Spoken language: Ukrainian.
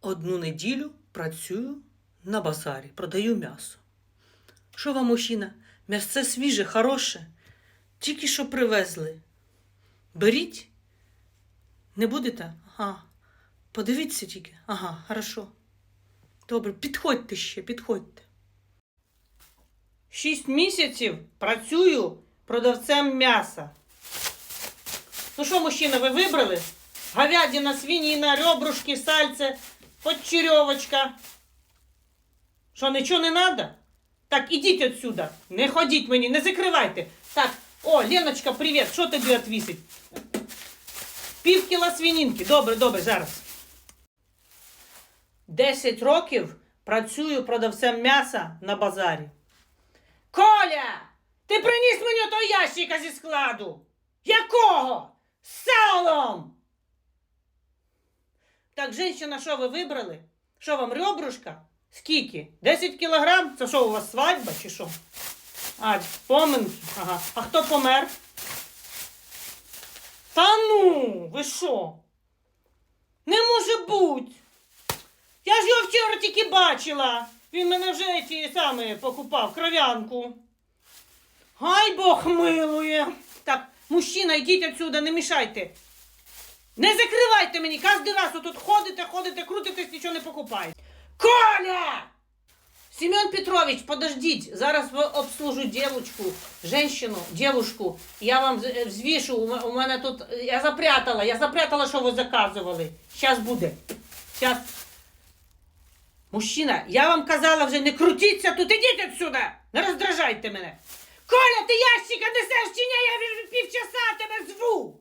Одну неділю працюю на базарі, продаю м'ясо. Що вам, мужчина? М'ясце свіже, хороше. Тільки що привезли. Беріть. Не будете? Ага. Подивіться тільки. Ага, хорошо. Добре, підходьте ще, підходьте. Шість місяців працюю продавцем м'яса. Ну що, мужчина, ви вибрали? Говядина, свинина, ребрушки, сальце, подчеревочка. Що, нічого не треба? Так, ідіть отсюда. Не ходіть мені, не закривайте. Так, о, Леночка, привіт. Що тобі відвісить? Пів кіла свининки. Добре, добре, зараз. Десять років працюю продавцем м'яса на базарі. Коля! Ти приніс мені того ящика зі складу. Якого? Салом! Так, женщина, що ви вибрали? Що вам ребрушка? Скільки? 10 кілограм? Це що, у вас свадьба чи що? А, поминки. Ага. А хто помер? Та ну, ви що? Не може бути. Я ж його вчора тільки бачила. Він мене вже ті самі покупав, кров'янку. Гай Бог милує. Так, мужчина, йдіть отсюда, не мішайте. Не закривайте мені, кожен раз тут ходите, ходите, крутитесь, нічого не покупаєте. Коля! Семен Петрович, подождіть, зараз обслужу девочку, женщину, девушку. Я вам з- взвішу, у мене тут, я запрятала, я запрятала, що ви заказували. Зараз буде. Зараз. Мужчина, я вам казала вже, не крутіться тут, ідіть отсюда, не роздражайте мене. Коля, ти ящика несеш чи ні? Я півчаса тебе зву.